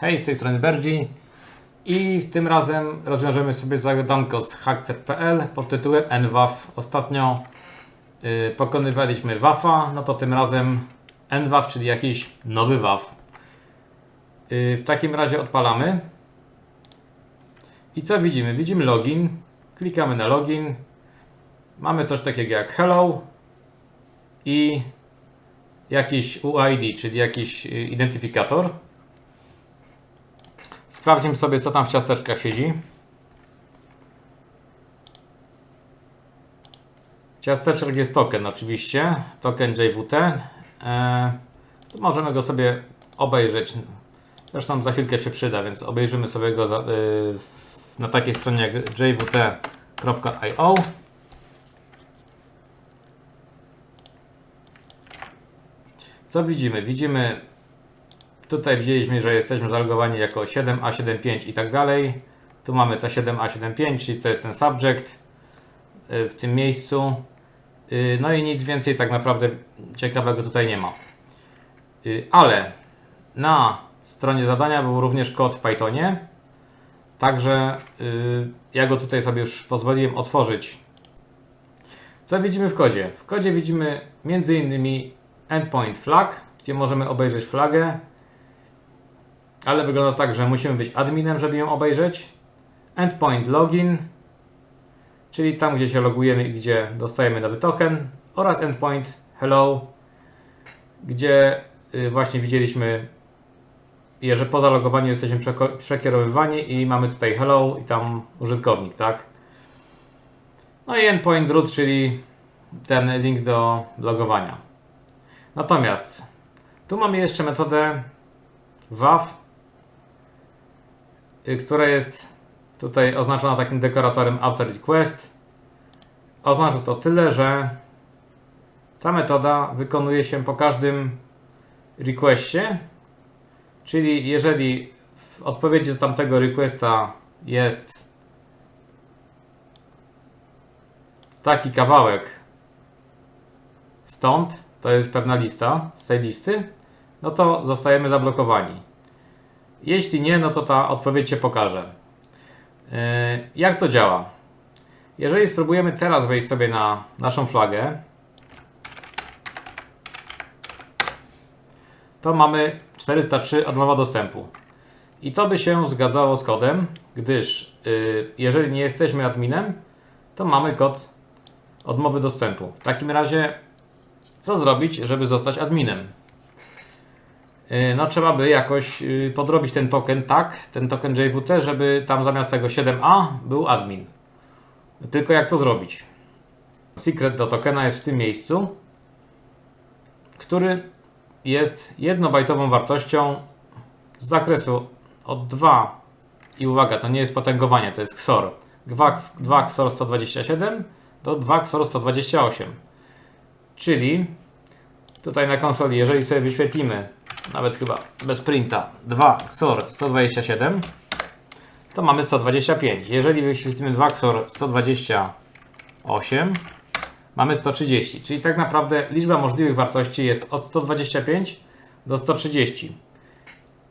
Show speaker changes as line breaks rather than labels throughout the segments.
Hej, z tej strony Bergi i tym razem rozwiążemy sobie zagadonkę z hackcer.pl pod tytułem NWAF. Ostatnio y, pokonywaliśmy WAFa, no to tym razem NWAF, czyli jakiś nowy WAF. Y, w takim razie odpalamy. I co widzimy? Widzimy login. Klikamy na login. Mamy coś takiego jak hello i jakiś UID, czyli jakiś y, identyfikator. Sprawdzimy sobie, co tam w ciasteczkach siedzi. W ciasteczkach jest token oczywiście, token JWT. Eee, możemy go sobie obejrzeć. Zresztą za chwilkę się przyda, więc obejrzymy sobie go za, y, w- na takiej stronie jak jwt.io. Co widzimy? Widzimy Tutaj widzieliśmy, że jesteśmy zalogowani jako 7A75 i tak dalej. Tu mamy to 7A75, czyli to jest ten subject y, w tym miejscu. Y, No i nic więcej tak naprawdę ciekawego tutaj nie ma. Y, Ale na stronie zadania był również kod w Pythonie. Także ja go tutaj sobie już pozwoliłem otworzyć. Co widzimy w kodzie? W kodzie widzimy m.in. endpoint flag, gdzie możemy obejrzeć flagę, ale wygląda tak, że musimy być adminem, żeby ją obejrzeć. Endpoint login, czyli tam, gdzie się logujemy i gdzie dostajemy nowy token. Oraz endpoint hello, gdzie y, właśnie widzieliśmy, że po zalogowaniu jesteśmy przekierowywani i mamy tutaj hello i tam użytkownik, tak? No i endpoint root, czyli ten link do logowania. Natomiast tu mamy jeszcze metodę WAF, y, która jest tutaj oznaczona takim dekoratorem after request. Oznacza to tyle, że ta metoda wykonuje się po każdym requestie, czyli jeżeli w odpowiedzi do tamtego requesta jest taki kawałek stąd, to jest pewna lista z tej listy, no to zostajemy zablokowani. Jeśli nie, no to ta odpowiedź się pokaże. Yy, Jak to działa? Jeżeli spróbujemy teraz wejść sobie na naszą flagę, to mamy 403 odmowa dostępu. I to by się zgadzało z kodem, gdyż yy, jeżeli nie jesteśmy adminem, to mamy kod odmowy dostępu. W takim razie, co zrobić, żeby zostać adminem? Yy, No trzeba by jakoś yy, podrobić ten token tak, ten token JWT, żeby tam zamiast tego 7A był admin. Tylko jak to zrobić? Secret do tokena jest w tym miejscu, który jest jednobajtową wartością z zakresu od 2 i uwaga, to nie jest potęgowanie, to jest XOR. 2, 2 XOR 127 do 2 XOR 128. Czyli tutaj na konsoli, jeżeli sobie wyświetlimy, nawet chyba bez printa, 2 XOR 127, to mamy 125. Jeżeli wyświetlimy 2 XOR 128, mamy 130. Czyli tak naprawdę liczba możliwych wartości jest od 125 do 130.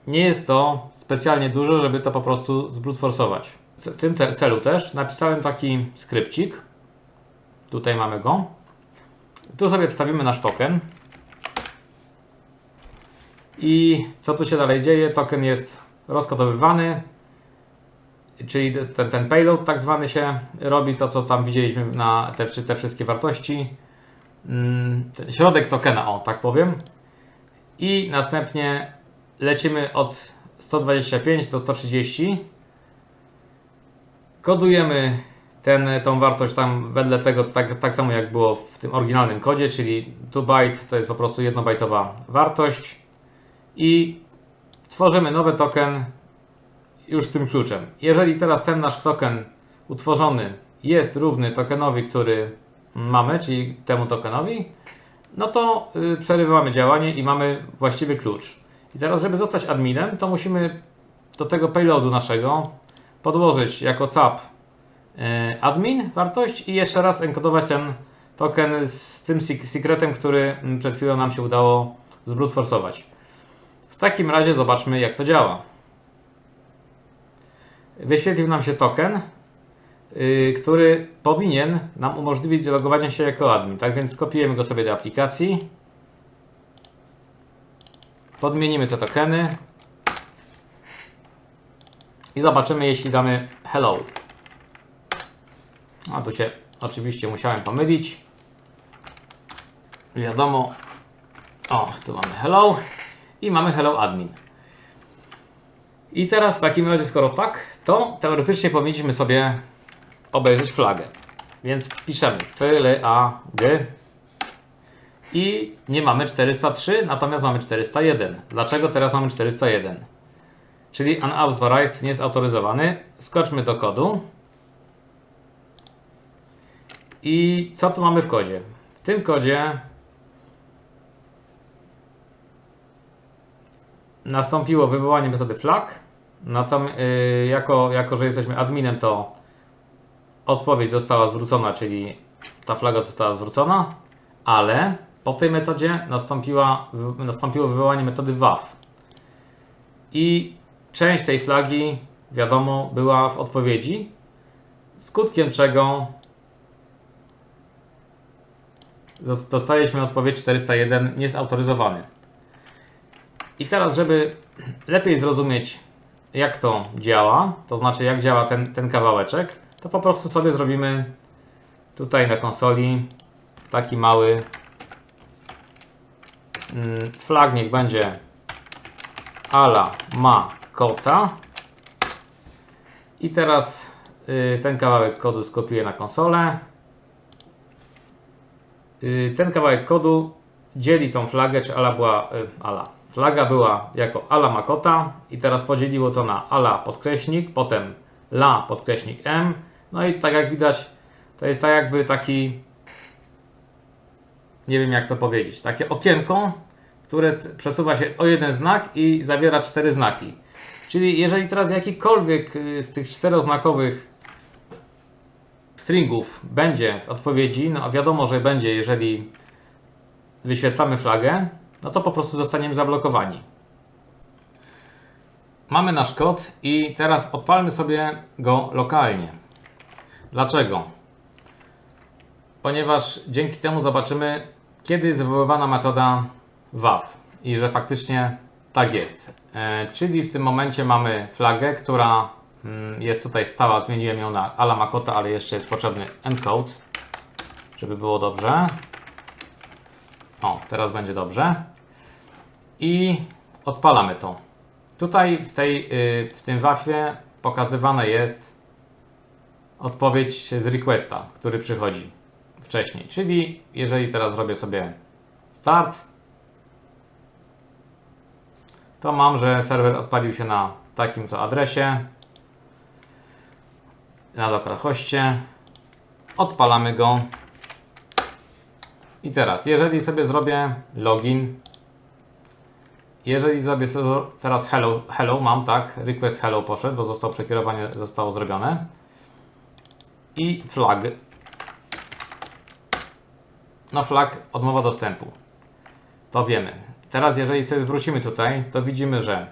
Nie jest to specjalnie dużo, żeby to po prostu zbrutforsować. W tym celu też napisałem taki skrypcik. Tutaj mamy go. Tu sobie wstawimy nasz token. I co tu się dalej dzieje? Token jest rozkodowywany, czyli ten, ten payload tak zwany się robi, to co tam widzieliśmy na te, te wszystkie wartości. Mm, Ten środek tokena, o tak powiem. I następnie lecimy od 125 do 130. Kodujemy ten, tą wartość tam wedle tego, tak, tak samo jak było w tym oryginalnym kodzie, czyli 2 byte to jest po prostu jednobajtowa wartość i tworzymy nowy token już z tym kluczem. Jeżeli teraz ten nasz token utworzony jest równy tokenowi, który mamy, czyli temu tokenowi, no to y, przerywamy działanie i mamy właściwy klucz. I teraz, żeby zostać adminem, to musimy do tego payloadu naszego podłożyć jako cap y, admin wartość i jeszcze raz enkodować ten token z tym sek- sekretem, który przed chwilą nam się udało zbrute forsować. W takim razie zobaczmy jak to działa. wyświetlił nam się token, yy, który powinien nam umożliwić logowanie się jako admin. Tak więc skopiujemy go sobie do aplikacji. Podmienimy te tokeny. I zobaczymy, jeśli damy hello. A tu się oczywiście musiałem pomylić. Wiadomo. O, tu mamy hello. I mamy hello admin. I teraz w takim razie, skoro tak, to teoretycznie powinniśmy sobie obejrzeć flagę. Więc piszemy flag i nie mamy 403, natomiast mamy 401. Dlaczego teraz mamy 401? Czyli unauthorized nie jest autoryzowany. Skoczmy do kodu. I co tu mamy w kodzie? W tym kodzie nastąpiło wywołanie metody flag. Natomiast yy, jako, jako, że jesteśmy adminem, to odpowiedź została zwrócona, czyli ta flaga została zwrócona, ale po tej metodzie nastąpiła, nastąpiło wywołanie metody WAF. I część tej flagi, wiadomo, była w odpowiedzi, skutkiem czego dostaliśmy odpowiedź 401 niezautoryzowany. I teraz, żeby lepiej zrozumieć, jak to działa, to znaczy jak działa ten, ten kawałeczek, to po prostu sobie zrobimy tutaj na konsoli taki mały mm, flag, niech będzie ala ma kota. I teraz y, ten kawałek kodu skopiuję na konsolę. Y, ten kawałek kodu dzieli tą flagę, czy ala była y, ala. Flaga była jako ala ma kota i teraz podzieliło to na ala podkreśnik, potem la podkreśnik m. No i tak jak widać, to jest tak jakby taki nie wiem jak to powiedzieć, takie okienko, które przesuwa się o jeden znak i zawiera cztery znaki. Czyli jeżeli teraz jakikolwiek y, z tych czteroznakowych stringów będzie w odpowiedzi, no a wiadomo, że będzie, jeżeli wyświetlamy flagę, no to po prostu zostaniemy zablokowani. Mamy nasz kod i teraz odpalmy sobie go lokalnie. Dlaczego? Ponieważ dzięki temu zobaczymy, kiedy jest wywoływana metoda WAF i że faktycznie tak jest. E, czyli w tym momencie mamy flagę, która mm, jest tutaj stała. Zmieniłem ją na ala makota, ale jeszcze jest potrzebny encode, żeby było dobrze. O, teraz będzie dobrze. I odpalamy to. Tutaj w, tej, y, w tym WAFie pokazywana jest odpowiedź z requesta, który przychodzi wcześniej. Czyli jeżeli teraz zrobię sobie start, to mam, że serwer odpalił się na takim to adresie, na localhoście. Odpalamy go. I teraz, jeżeli sobie zrobię login, jeżeli sobie so- teraz hello, hello mam, tak, request hello poszedł, bo zostało przekierowanie, zostało zrobione. I flag. No flag, odmowa dostępu. To wiemy. Teraz jeżeli sobie zwrócimy tutaj, to widzimy, że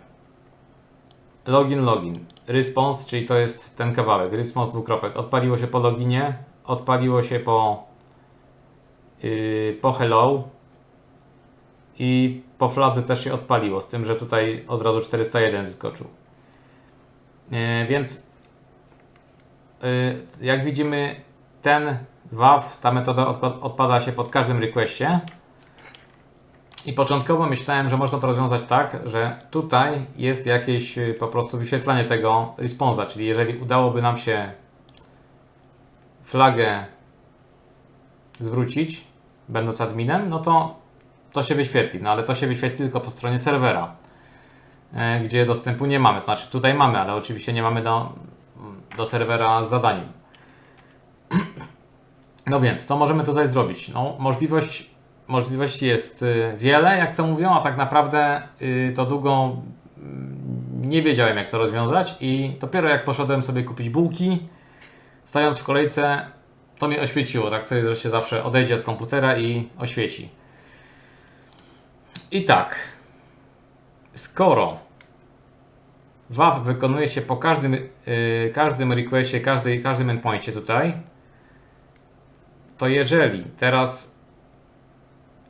login, login, response, czyli to jest ten kawałek, response dwukropek, odpaliło się po loginie, odpaliło się po po hello i po fladze też się odpaliło, z tym, że tutaj od razu 401 wyskoczył. Yy, więc yy, jak widzimy, ten WAF, ta metoda odpa- odpada się pod każdym requestie. I początkowo myślałem, że można to rozwiązać tak, że tutaj jest jakieś y, po prostu wyświetlanie tego responsa, czyli jeżeli udałoby nam się flagę zwrócić, będąc adminem, no to to się wyświetli, no ale to się wyświetli tylko po stronie serwera, e, gdzie dostępu nie mamy. To znaczy tutaj mamy, ale oczywiście nie mamy do, do serwera z zadaniem. No więc, co możemy tutaj zrobić? No, możliwość, możliwości jest y, wiele, jak to mówią, a tak naprawdę y, to długo mm, nie wiedziałem, jak to rozwiązać i dopiero jak poszedłem sobie kupić bułki, stając w kolejce, to mnie oświeciło. Tak to jest, że się zawsze odejdzie od komputera i oświeci. I tak, skoro WAF wykonuje się po każdym, yy, każdym requestie, każdej, każdym endpoincie tutaj, to jeżeli teraz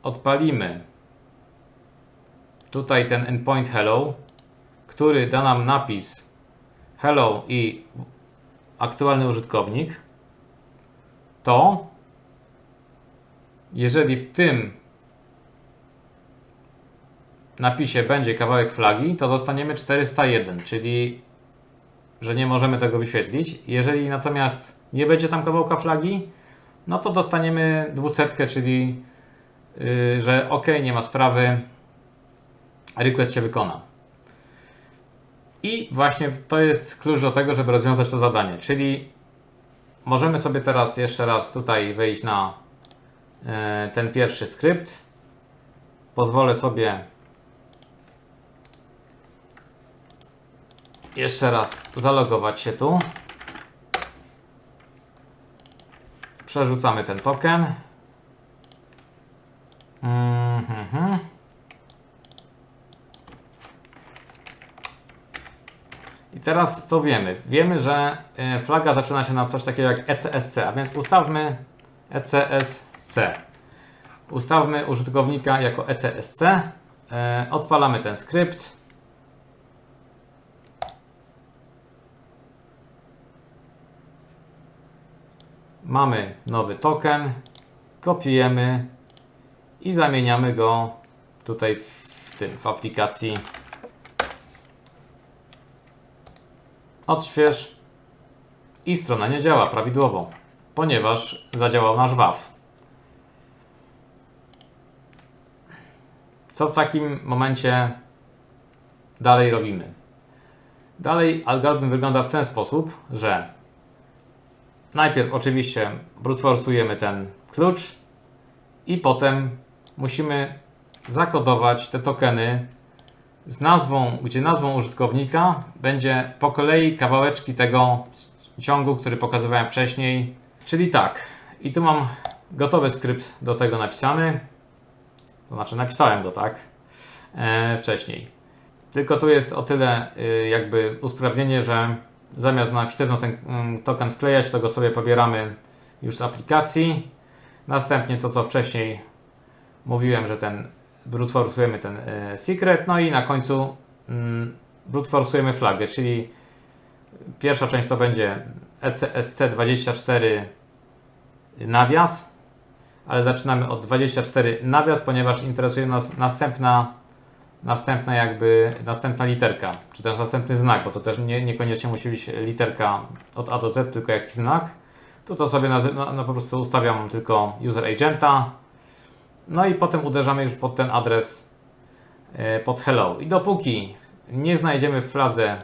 odpalimy tutaj ten endpoint hello, który da nam napis hello i aktualny użytkownik, to jeżeli w tym napisie będzie kawałek flagi, to dostaniemy 401, czyli że nie możemy tego wyświetlić. Jeżeli natomiast nie będzie tam kawałka flagi, no to dostaniemy 200, czyli yy, że ok, nie ma sprawy, request się wykona. I właśnie to jest klucz do tego, żeby rozwiązać to zadanie, czyli możemy sobie teraz jeszcze raz tutaj wejść na yy, ten pierwszy skrypt. Pozwolę sobie jeszcze raz zalogować się tu. Przerzucamy ten token. Mhm. I teraz co wiemy? Wiemy, że y, flaga zaczyna się na coś takiego jak ECSC, a więc ustawmy ECSC. Ustawmy użytkownika jako ECSC. Y, Odpalamy ten skrypt. Mamy nowy token, kopiujemy i zamieniamy go tutaj w tym, w aplikacji odśwież i strona nie działa prawidłowo, ponieważ zadziałał nasz WAF. Co w takim momencie dalej robimy? Dalej algorytm wygląda w ten sposób, że najpierw oczywiście brute force'ujemy ten klucz i potem musimy zakodować te tokeny z nazwą, gdzie nazwą użytkownika będzie po kolei kawałeczki tego ciągu, który pokazywałem wcześniej. Czyli tak, i tu mam gotowy skrypt do tego napisany. To znaczy napisałem go tak e, wcześniej. Tylko tu jest o tyle y, jakby usprawnienie, że zamiast na sztywno ten mm, token wklejać, to go sobie pobieramy już z aplikacji. Następnie to, co wcześniej mówiłem, że ten brute force'ujemy ten e, secret, no i na końcu mm, brute force'ujemy flagę, czyli pierwsza część to będzie E ECSC24 nawias, ale zaczynamy od 24 nawias, ponieważ interesuje nas następna następna jakby, następna literka, czy też następny znak, bo to też nie, niekoniecznie musi być literka od A do Z, tylko jakiś znak. To to sobie nazy- no, no po prostu ustawiam tylko user agenta, no i potem uderzamy już pod ten adres e, pod hello. I dopóki nie znajdziemy w fladze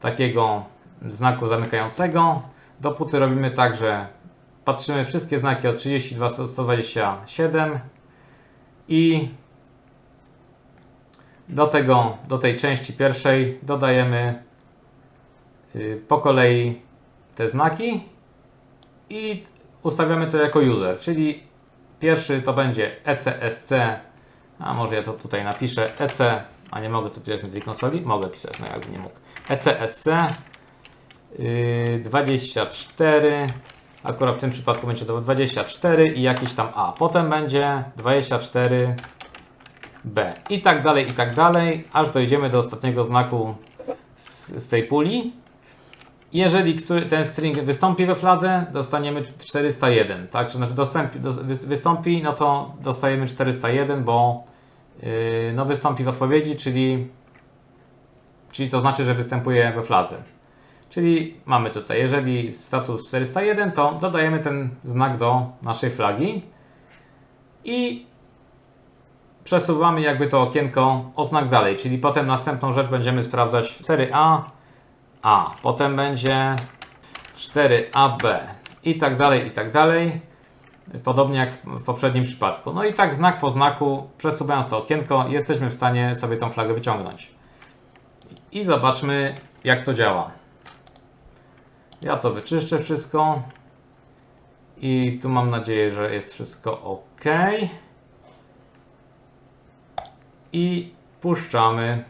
takiego znaku zamykającego, dopóty robimy tak, że patrzymy wszystkie znaki od 32 do 127 i do, tego, do tej części pierwszej dodajemy y, po kolei te znaki i ustawiamy to jako user, czyli pierwszy to będzie ECSC, a może ja to tutaj napiszę EC, a nie mogę tu pisać na tej konsoli? Mogę pisać, no jakby nie mógł. ECSC yy, 24, akurat w tym przypadku będzie to 24 i jakiś tam A. Potem będzie 24 B i tak dalej, i tak dalej, aż dojdziemy do ostatniego znaku z, z tej puli. Jeżeli ten string wystąpi we fladze, dostaniemy 401, tak? Czy znaczy dostępi, do, wy- wystąpi, no to dostajemy 401, bo yy, no wystąpi w odpowiedzi, czyli, czyli to znaczy, że występuje we fladze. Czyli mamy tutaj, jeżeli status 401, to dodajemy ten znak do naszej flagi i przesuwamy jakby to okienko o znak dalej, czyli potem następną rzecz będziemy sprawdzać 4A, A, potem będzie 4AB i tak dalej, i tak dalej. Podobnie jak w poprzednim przypadku. No i tak znak po znaku, przesuwając to okienko, jesteśmy w stanie sobie tą flagę wyciągnąć. I zobaczmy, jak to działa. Ja to wyczyszczę wszystko. I tu mam nadzieję, że jest wszystko ok. I puszczamy.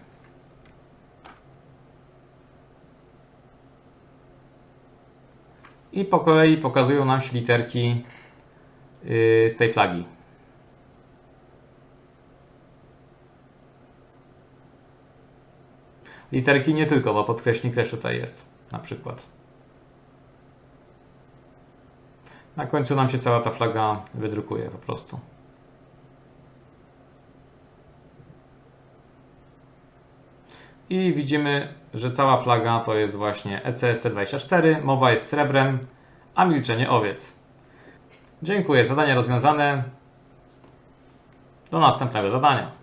I po kolei pokazują nam się literki yy, z tej flagi. Literki nie tylko, bo podkreśnik też tutaj jest, na przykład. Na końcu nam się cała ta flaga wydrukuje po prostu. I widzimy, że cała flaga to jest właśnie E ECSC24, mowa jest srebrem, a milczenie owiec. Dziękuję, zadanie rozwiązane. Do następnego zadania.